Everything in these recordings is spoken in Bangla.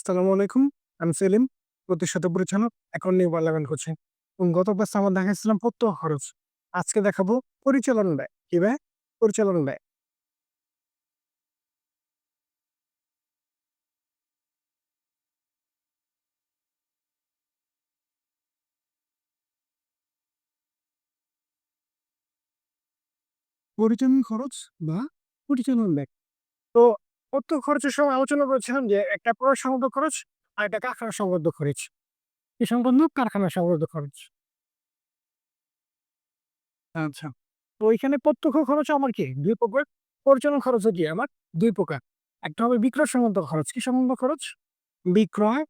আসসালামু আলাইকুম। আমি সেলিম। প্রতিশত পরিচালক। এখন নিউ পার্লামেন্ট করছি। এবং গত ক্লাসে আমরা দেখাচ্ছিলাম প্রত্যক্ষ খরচ। আজকে দেখাবো পরিচালন ব্যয়। কি ব্যয়? পরিচালন ব্যয়। পরিচালন খরচ বা পরিচালন ব্যয়। তো প্রত্যক্ষ খরচের সময় আলোচনা করেছিলাম যে একটা সংক্রান্ত খরচ আর একটা কারখানা সংক্রান্ত খরচ। কি সংক্রান্ত? কারখানা সংক্রান্ত খরচ। আচ্ছা। তো এখানে প্রত্যক্ষ খরচ আমার কি? দুই প্রকার। পরিচালন খরচও কি আমার দুই প্রকার। একটা হবে বিক্রয় সংক্রান্ত খরচ। কি সংক্রান্ত খরচ? বিক্রয়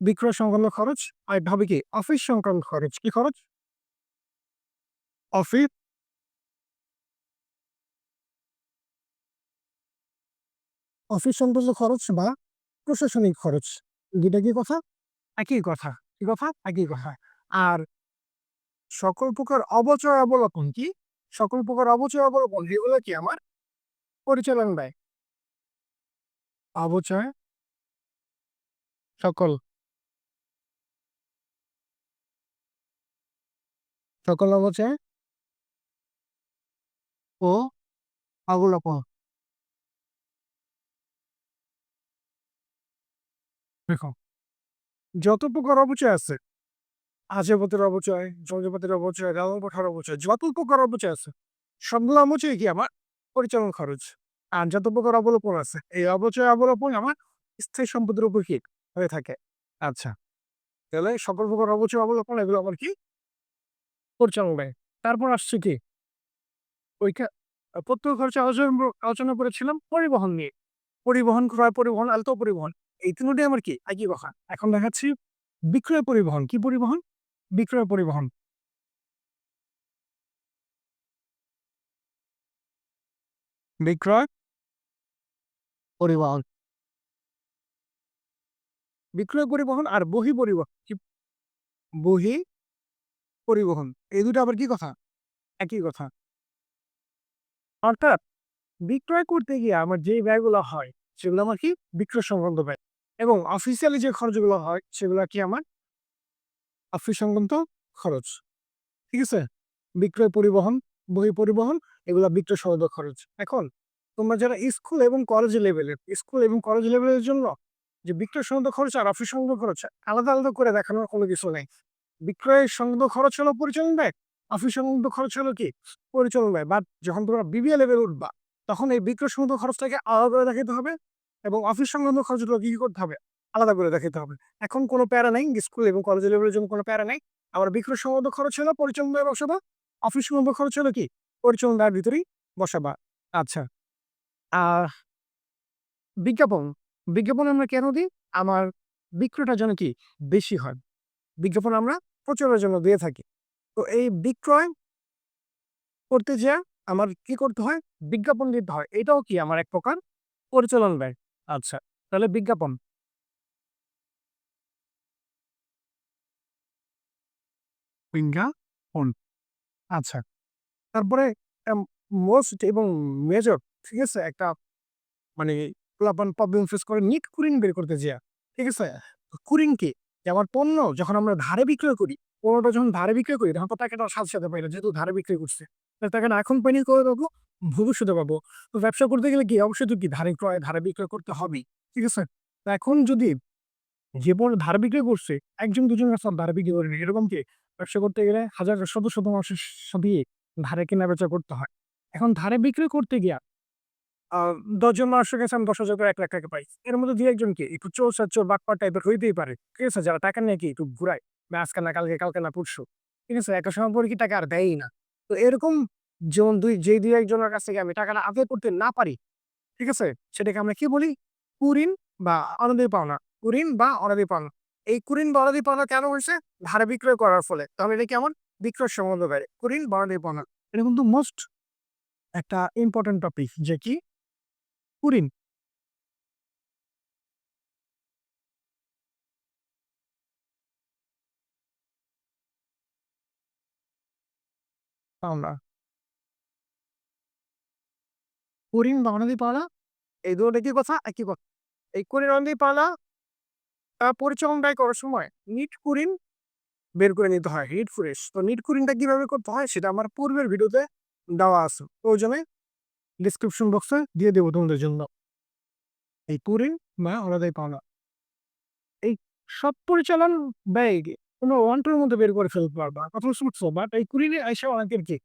বিক্রয় সংক্রান্ত খরচ। আরেকটা হবে কি? অফিস সংক্রান্ত খরচ। কি খরচ? অফিস অফিস সংক্রান্ত খরচ বা প্রশাসনিক খরচ। দুটা কি কথা? একই কথা। কি কথা? একই কথা। আর সকল প্রকার অবচয় অবলোপন কি? সকল প্রকার অবচয় অবলোপন এগুলো কি আমার? পরিচালন ব্যয়। অবচয় সকল সকল অবচয় ও অবলোপন। দেখো যত প্রকার অপচয় আছে আসবাবপত্রের অপচয়, যন্ত্রপাতির অপচয়, জ্বালানি পাঠার অপচয়, যত প্রকার অপচয় আছে সবগুলো অপচয় কি আমার পরিচালন খরচ। আর যত প্রকার অবলোপন আছে এই অপচয় অবলোপন আমার স্থায়ী সম্পদের উপর কি হয়ে থাকে। আচ্ছা তাহলে সকল প্রকার অপচয় অবলোপন এগুলো আমার কি পরিচালন ব্যয়। তারপর আসছে কি ওইখা আ প্রত্যক্ষ খরচে আলোচনা আলোচনা করেছিলাম পরিবহন নিয়ে। পরিবহন, ক্রয় পরিবহন, আলতো পরিবহন। এই ৩ টোই আমার কি একই কথা। এখন দেখাচ্ছি বিক্রয় পরিবহন। কি পরিবহন? বিক্রয় পরিবহন। বিক্রয় পরিবহন। বিক্রয় পরিবহন আর বহি পরিবহন বহি পরিবহন। এই ২ টা আবার কি কথা? একই কথা। অর্থাৎ বিক্রয় করতে গিয়ে আমার যেই ব্যয়গুলো হয়, সেগুলো আমার কি বিক্রয় সংক্রান্ত ব্যয়। এবং অফিসিয়ালি যে খরচগুলো হয় সেগুলো কি আমার অফিস সংক্রান্ত খরচ। ঠিক আছে? বিক্রয় পরিবহন, বহি পরিবহন এগুলা বিক্রয় সংক্রান্ত খরচ। এখন তোমরা যারা স্কুল এবং কলেজ লেভেলের স্কুল এবং কলেজ লেভেলের জন্য যে বিক্রয় সংক্রান্ত খরচ আর অফিস সংক্রান্ত খরচ আলাদা, আলাদা করে দেখানোর কোনো কিছু নেই। বিক্রয় সংক্রান্ত খরচ হলো পরিচালন ব্যয়, অফিস সংক্রান্ত খরচ হলো কি পরিচালন ব্যয়। বাট যখন তোমরা বিবিএ লেভেল উঠবা তখন এই বিক্রয় সংক্রান্ত খরচটাকে আলাদা করে দেখাইতে হবে এবং অফিস সংক্রান্ত খরচগুলো কি, করতে হবে? আলাদা করে দেখাইতে হবে। এখন কোনো প্যারা নাই স্কুল এবং কলেজ লেভেলের জন্য কোনো প্যারা নাই। আমার বিক্রয় সংক্রান্ত খরচ হলো পরিচালন বসাবা। অফিস সংক্রান্ত খরচ হলো কি পরিচালন ব্যয়ের ভিতরেই বসাবা। আচ্ছা। আর বিজ্ঞাপন। বিজ্ঞাপন আমরা কেন দিই? আমার বিক্রয়টা যেন কি বেশি হয়। বিজ্ঞাপন আমরা প্রচারের জন্য দিয়ে থাকি। তো এই বিক্রয় করতে যেয়ে আমার কি করতে হয়? বিজ্ঞাপন দিতে হয়। এটাও কি আমার এক প্রকার পরিচালন ব্যয়। আচ্ছা তাহলে বিজ্ঞাপন। বিজ্ঞাপন। আচ্ছা। তারপরে মোস্ট এবং মেজর ঠিক আছে? একটা মানে পোলাপান প্রবলেম ফেস করে নিট কুরিন বের করতে যেয়া। ঠিক আছে? কুরিন কি? যে আমার পণ্য যখন আমরা ধারে বিক্রয় করি, পণ্যটা যখন ধারে বিক্রয় করি তখন তো টাকাটা সাথে, সাথে পাই না যেহেতু ধারে বিক্রয় করছি। টাকাটা এখন পাইনি কবে পাবো? ভবিষ্যতে পাবো। তো ব্যবসা করতে গেলে কি অবশ্যই তো কি ধারে ক্রয়, ধারে বিক্রয় করতে হবেই। ঠিক আছে? তো এখন যদি যে পণ্য ধারে বিক্রয় করছে একজন দুজন কাছে ধারে বিক্রি করেনি। এরকম কি ব্যবসা করতে গেলে হাজার শত, শত মানুষের সাথেই ধারে কেনা-বেচা করতে হয়। এখন ধারে বিক্রয় করতে গিয়া আ ১০ জন মানুষের কাছে আমি ১০,০০০ করে ৳১,০০,০০০ টাকা পাই। এর মধ্যে ২-১ জন কি একটু চোর, ছাচ্চর, বাটপার টাইপের হইতেই পারে। ঠিক আছে? যারা টাকা নিয়ে কি একটু ঘুরায়। বা আজকে না কালকে, কালকে না পরশু। ঠিক আছে? একটা সময় পরে কি টাকা আর দেয়ই না। তো এরকম যেমন দুই যেই ২-১ জনের কাছ থেকে আমি টাকাটা আদায় করতে না পারি, ঠিক আছে? সেটাকে আমরা কি বলি? কুরিন বা অনাদায়ী পাওনা। কুরিন বা অনাদায়ী পাওনা। এই কুরিন বা অনাদায়ী পাওনা কেন হয়েছে ধারে বিক্রয় করার ফলে। তাহলে এটা কেমন? বিক্রয় সম্বন্ধ ব্যয়। কুরিন বা অনাদায়ী পাওনা। এটা কিন্তু মোস্ট একটা ইম্পোর্টেন্ট টপিক যে কি? কুরিন। অনাদায়ী এই ২ টা কি কথা? একই কথা। এই পালা আহ, করার সময় নিট কুরিন বের করে নিতে হয় হিট ফ্রেশ তো নিট কীভাবে করতে হয় সেটা আমার পূর্বের ভিডিওতে দেওয়া আছে প্রয়োজনে ডিসক্রিপশন বক্সে দিয়ে দেবো তোমাদের জন্য এই কুরিন বা অনাদায় পাওনা এই সব পরিচালন ব্যয় কোনো ওয়ান্টের মধ্যে বের করে ফেলতে পারবা। কথা শুনছো বাট এই কুরিনে এসে অনেকের কি?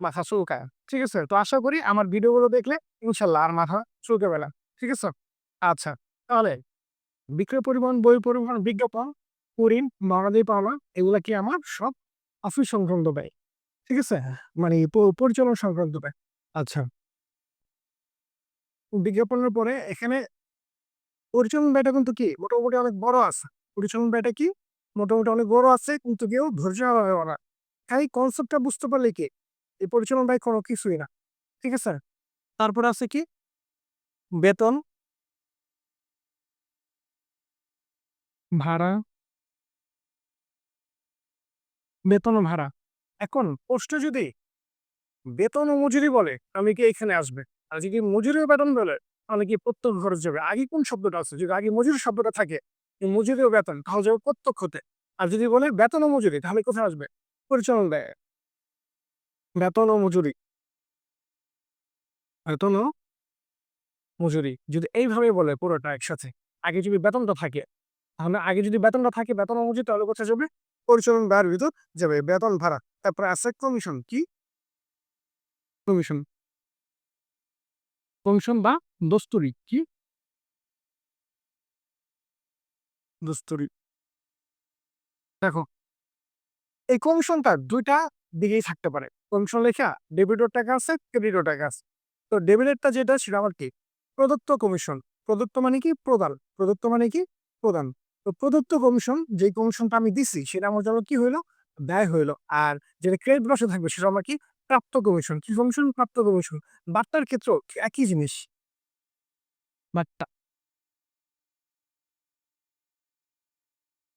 মাথা চুলকায়। ঠিক আছে? তো আশা করি আমার ভিডিওগুলো দেখলে ইনশাল্লাহ আর মাথা চুলকাবে না। ঠিক আছে? আচ্ছা তাহলে বিক্রয় পরিবহন, বই পরিবহন, বিজ্ঞাপন কুরিন বাংলাদেশ পাওনা, এগুলা কি আমার? সব অফিস সংক্রান্ত ব্যয়। ঠিক আছে? মানে পরিচালন সংক্রান্ত ব্যয়। আচ্ছা। বিজ্ঞাপনের পরে এখানে পরিচালন ব্যয়টা কিন্তু কি? মোটামুটি অনেক বড় আছে। পরিচালন ব্যয়টা কি? মোটামুটি অনেক বড় আছে, কিন্তু কেউ ধৈর্য হবে না। এই কনসেপ্টটা বুঝতে পারলে কি? এই পরিচালন ব্যয় কোনো কিছুই না, ঠিক আছে? তারপরে আছে কি? বেতন। ভাড়া। বেতন ভাড়া। এখন পোস্টে যদি, বেতন ও মজুরি বলে, আমি কি এখানে আসবে? আর যদি মজুরি বেতন বলে, তাহলে কি প্রত্যক্ষ খরচ যাবে আগে কোন শব্দটা আছে? যদি আগে মজুরি শব্দটা থাকে মজুরি ও বেতন তাহলে যাবে প্রত্যক্ষতে। আর যদি বলে বেতন ও মজুরি, তাহলে কোথায় আসবে? পরিচালন ব্যয়। বেতন ও মজুরি। বেতন ও মজুরি। যদি এইভাবে বলে পুরোটা একসাথে, আগে যদি বেতনটা থাকে, তাহলে আগে যদি বেতনটা থাকে, বেতন ও মজুরি, তাহলে কোথায় যাবে? পরিচালন ব্যয়ের ভিতর যাবে, বেতন ভাড়া। তারপরে আছে কমিশন, কি? কমিশন। কমিশন বা দস্তুরি, কি? দেখো, এই কমিশনটা দুইটা দিকেই থাকতে পারে। কমিশন লেখা ডেবিটর টাকা আছে ক্রেডিটর টাকা আছে। তো ডেবিটেরটা যেটা সেটা আমার কি? প্রদত্ত কমিশন প্রদত্ত মানে কি? প্রদান। প্রদত্ত মানে কি? প্রদান। তো প্রদত্ত কমিশন যে কমিশনটা আমি দিছি, সেটা আমার জন্য কি হইল? ব্যয় হইল। আর যেটা ক্রেডিট বসে থাকবে, সেটা আমার কি? প্রাপ্ত কমিশন কি কমিশন প্রাপ্ত কমিশন বার্তার ক্ষেত্রেও একই জিনিস। বার্তা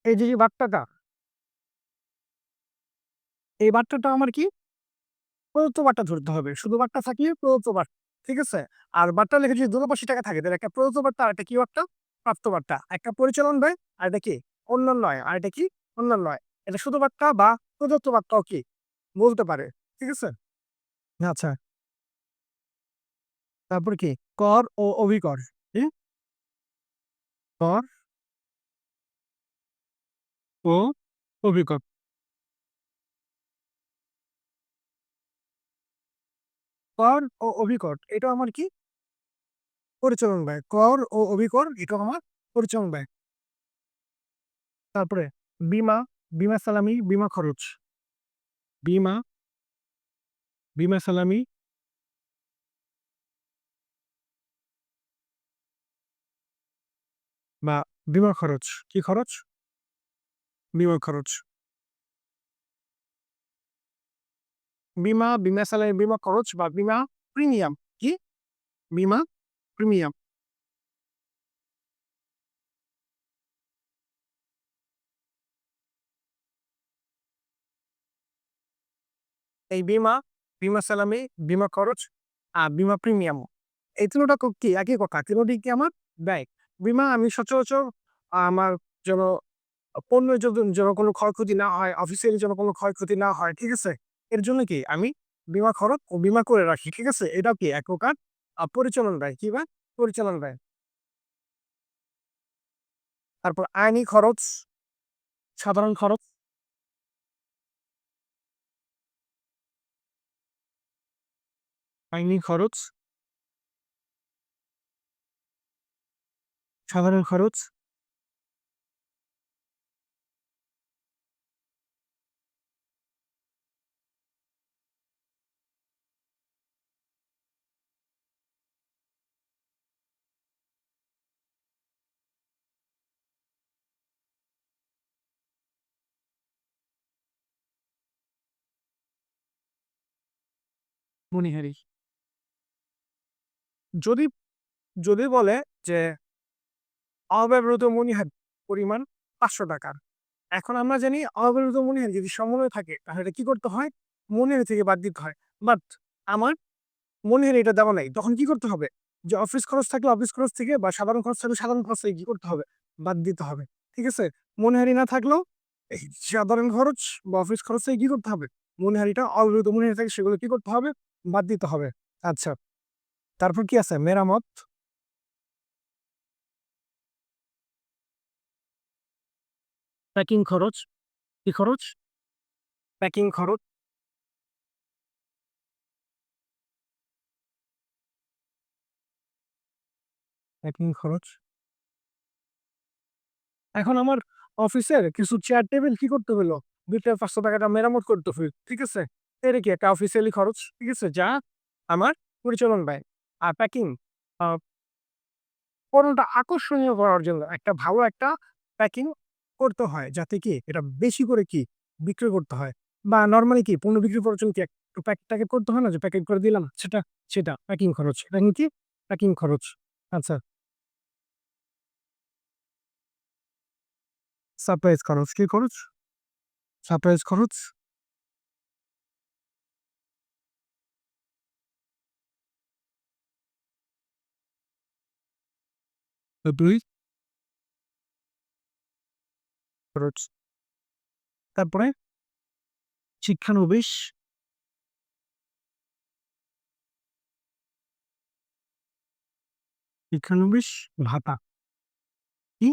এই যে বার্তাটা এই বার্তাটা আমার কি? প্রদত্ত বার্তা ধরতে হবে। শুধু বার্তা থাকলে প্রদত্ত বার্তা, ঠিক আছে? আর বার্তা লেখা যদি দুপাশি টাকা থাকে, তাহলে একটা প্রদত্ত বার্তা আর একটা কি বার্তা? প্রাপ্ত বার্তা। একটা পরিচালন ব্যয় আর এটা কি? অন্যান্য নয় আর এটা কি? অন্যান্য নয় এটা শুধু বার্তা বা প্রদত্ত বার্তাও কি? বলতে পারে, ঠিক আছে? আচ্ছা। তারপর কি? কর ও অভিকর কর ও অভিকর কর ও অভিকর এটা আমার কি? পরিচালন ব্যয়। কর ও অভিকর এটা আমার পরিচালন ব্যয়। তারপরে, বিমা বিমা সালামি, বিমা খরচ। বিমা বিমা সালামি। বা, বিমা খরচ। কি খরচ? বিমা খরচ। বিমা বিমা সালামি বিমা খরচ বা বিমা প্রিমিয়াম, কি? বিমা প্রিমিয়াম। এই বিমা বিমা সালামি, বিমা খরচ আর বিমা প্রিমিয়াম। এই তিনটা কি? একই কথা, তিনটি কি আমার ব্যয়? বিমা আমি সচরাচর আমার যেন পণ্যের যেন কোনো ক্ষয়ক্ষতি না হয় অফিসিয়ালি যেন কোনো ক্ষয়ক্ষতি না হয়, ঠিক আছে? এর জন্য কি আমি বিমা খরচ ও বিমা করে রাখি, ঠিক আছে? এটা কি এক প্রকার? পরিচালন ব্যয়, কি বা? পরিচালন ব্যয়। তারপর আইনি খরচ, সাধারণ খরচ। আইনি খরচ। সাধারণ খরচ। মনিহারি যদি যদি বলে যে, অব্যবহৃত মনিহার পরিমাণ পাঁচশো টাকার। এখন আমরা জানি অব্যবহৃত মনিহার যদি সমন্বয় থাকে, তাহলে কি করতে হয়? মনিহারি থেকে বাদ দিতে হয়। বাট আমার মনিহারি এটা দেওয়া নাই। তখন কি করতে হবে? যে অফিস খরচ থাকলে অফিস খরচ থেকে বা সাধারণ খরচ থাকলে সাধারণ খরচ থেকে কি করতে হবে? বাদ দিতে হবে। ঠিক আছে? মনিহারি না থাকলেও এই সাধারণ খরচ বা অফিস খরচ থেকে কি করতে হবে? মনিহারিটা অবহিত মনিহারি থাকে সেগুলো কি করতে হবে? বাদ দিতে হবে। আচ্ছা তারপর কি আছে? মেরামত? প্যাকিং খরচ? কি খরচ? প্যাকিং খরচ? প্যাকিং খরচ? এখন আমার অফিসের কিছু চেয়ার টেবিল কি করতে হলো দুইটা পাঁচশো টাকাটা মেরামত করতে হলো ঠিক আছে? এটা কি একটা অফিসিয়ালি খরচ? ঠিক আছে, যা আমার পরিচালন ব্যয়। আর প্যাকিং পণ্যটা আকর্ষণীয় করার জন্য একটা ভালো একটা প্যাকিং করতে হয়। যাতে কি এটা বেশি করে কি বিক্রি করতে হয়। বা নর্মালি কি পণ্য বিক্রি করার জন্য কি একটু প্যাকেট করতে হয় না? যে প্যাকেট করে দিলাম, সেটা সেটা প্যাকিং খরচ। এটা কি প্যাকিং খরচ। আচ্ছা। সারপ্রাইজ খরচ, কি খরচ? সারপ্রাইজ খরচ? দুই তারপরে শিক্ষানবিশ শিক্ষানবিশ ভাতা কি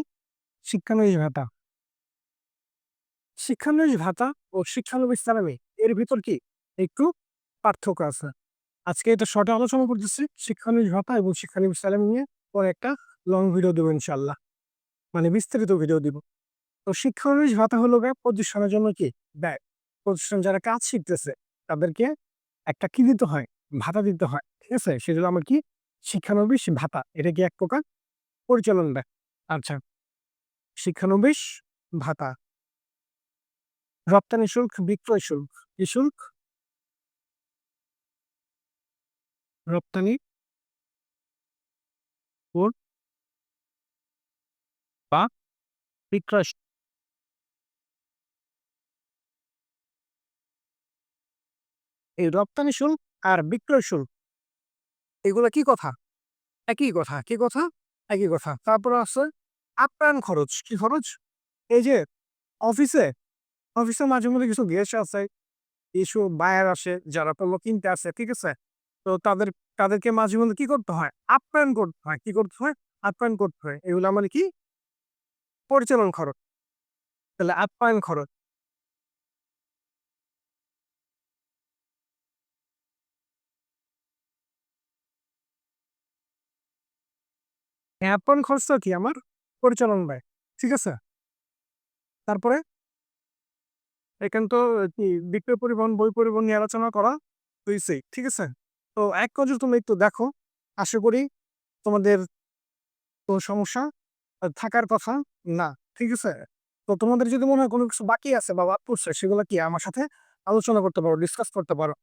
শিক্ষানবিশ ভাতা শিক্ষানবিশ ভাতা ও শিক্ষানবিশ সালামি এর ভিতর কি? একটু পার্থক্য আছে। আজকে এটা শর্টে আলোচনা করতেছি। শিক্ষানবিশ ভাতা এবং শিক্ষানবিশ সালামি নিয়ে পরে একটা লং ভিডিও দেবো ইনশাল্লাহ। মানে বিস্তারিত ভিডিও দিব। তো শিক্ষানবিশ ভাতা হলো প্রতিষ্ঠানের জন্য কি? ব্যয়। প্রতিষ্ঠান যারা কাজ শিখতেছে, তাদেরকে একটা কি দিতে হয়? ভাতা দিতে হয়। ঠিক আছে? সেজন্য আমার কি? শিক্ষানবিশ ভাতা। এটা কি এক প্রকার? পরিচালন ব্যয়। আচ্ছা। শিক্ষানবিশ ভাতা। রপ্তানি শুল্ক, বিক্রয় শুল্ক। কি শুল্ক? রপ্তানি ও বা বিক্রয়। এই রপ্তানি শুল্ক আর বিক্রয় শুল্ক, এগুলো কি কথা? একই কথা কি কথা, একই কথা। তারপর আছে আপ্যায়ন খরচ, কি খরচ? এই যে অফিসে অফিসে মাঝে মধ্যে কিছু গেস্ট আছে, কিছু বায়ার আসে, যারা পণ্য কিনতে আসে, ঠিক আছে? তো তাদের, তাদেরকে মাঝে মধ্যে কি করতে হয়? আপ্যায়ন করতে হয়, কি করতে হয়? আপ্যায়ন করতে হয়। এগুলো মানে কি? পরিচালন খরচ, তাহলে আপ্যায়ন খরচ। আপ্যায়ন খরচটা কি? আমার পরিচালন ব্যয়, ঠিক আছে? তারপরে? এখান তো বিক্রয় পরিবহন, বই পরিবহন নিয়ে আলোচনা করা হয়েছে ঠিক আছে? তো এক নজর তুমি একটু দেখো, আশা করি তোমাদের তো সমস্যা থাকার কথা, না, ঠিক আছে? তো তোমাদের যদি মনে হয় কোনো কিছু বাকি আছে বা বাদ পড়ছে, সেগুলো কি আমার সাথে আলোচনা করতে পারো ডিসকাস করতে পারো?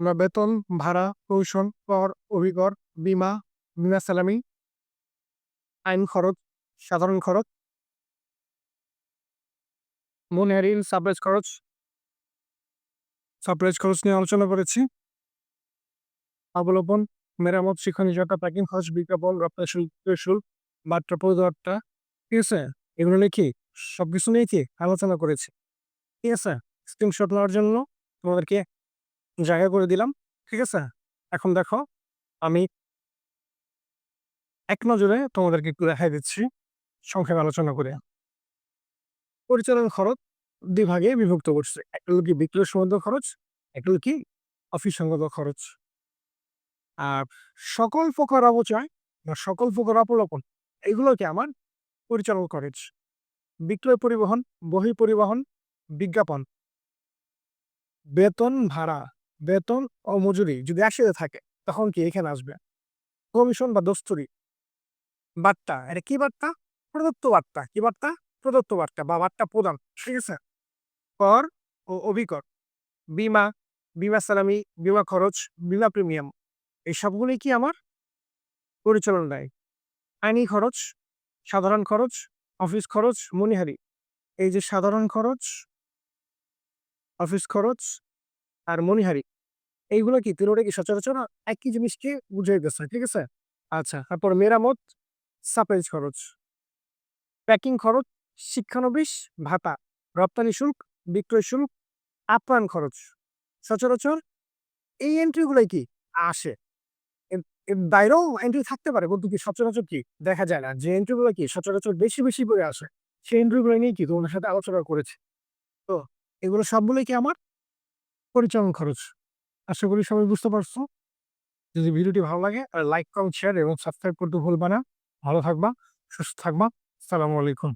আমরা বেতন, ভাড়া কৌশল কর, অভিকর, বিমা বিমা সালামি আইন খরচ, সাধারণ খরচ মনিহারি সাপ্লাইজ খরচ সাপ্লাইজ খরচ নিয়ে আলোচনা করেছি। অবলম্বন, মেরামত শিক্ষণীয় প্যাকিং, খরচ, বিজ্ঞাপন, রপ্তানি শুল্ক শুল্ক মাত্রা পরিদরটা ঠিক আছে? এগুলো লিখি সবকিছু নিয়ে কি আলোচনা করেছি? ঠিক আছে স্ক্রিনশট নেওয়ার জন্য তোমাদেরকে জায়গা করে দিলাম, ঠিক আছে? এখন দেখো, আমি এক নজরে তোমাদেরকে একটু দেখাই দিচ্ছি, সংক্ষেপে আলোচনা করে। পরিচালন খরচ দুই ভাগে বিভক্ত করছে। একটা কি বিক্রয় সম্বন্ধ খরচ একটা কি অফিস সঙ্গত খরচ। আর সকল প্রকার অবচয় বা সকল প্রকার অপলোপন এগুলো কি আমার পরিচালন খরচ বিক্রয় পরিবহন, বহি পরিবহন, বিজ্ঞাপন। বেতন ভাড়া, বেতন ও মজুরি যদি একসাথে থাকে, তখন কি এখানে আসবে? কমিশন বা দস্তুরি? বার্তা, এটা কি বার্তা? প্রদত্ত বার্তা। কি বার্তা? প্রদত্ত বার্তা বা বার্তা প্রদান, ঠিক আছে? কর ও অভিকর বিমা বিমা সালামি, বিমা খরচ, বিমা প্রিমিয়াম, এই সবগুলোই কি আমার পরিচালন দেয়। আইনি খরচ, সাধারণ খরচ, অফিস খরচ, মনিহারি। এই যে সাধারণ খরচ, অফিস খরচ আর মনিহারি, এইগুলো কি তিনোটা কি সচরাচর একই জিনিসকে বুঝাইতেছে ঠিক আছে? আচ্ছা তারপর মেরামত, সাপ্লাইজ খরচ, প্যাকিং খরচ, শিক্ষানবিশ, ভাতা, রপ্তানি শুল্ক, বিক্রয় শুল্ক আপ্যায়ন খরচ। সচরাচর এই এন্ট্রিগুলোই কি আসে। বাইরেও এন্ট্রি থাকতে পারে। কিন্তু কি, সচরাচর কি, দেখা যায় না যে এন্ট্রিগুলো কি সচরাচর বেশি বেশি করে আসে। সেই এন্ট্রিগুলো নিয়ে কি তোমার সাথে আলোচনা করেছে। তো এগুলো সবগুলোই কি আমার? পরিচালন খরচ। আশা করি সবাই বুঝতে পারছ। যদি ভিডিওটি ভালো লাগে লাইক কমেন্ট শেয়ার এবং সাবস্ক্রাইব করতে ভুলবা না। ভালো থাকবা, সুস্থ থাকবা। সালামু আলাইকুম।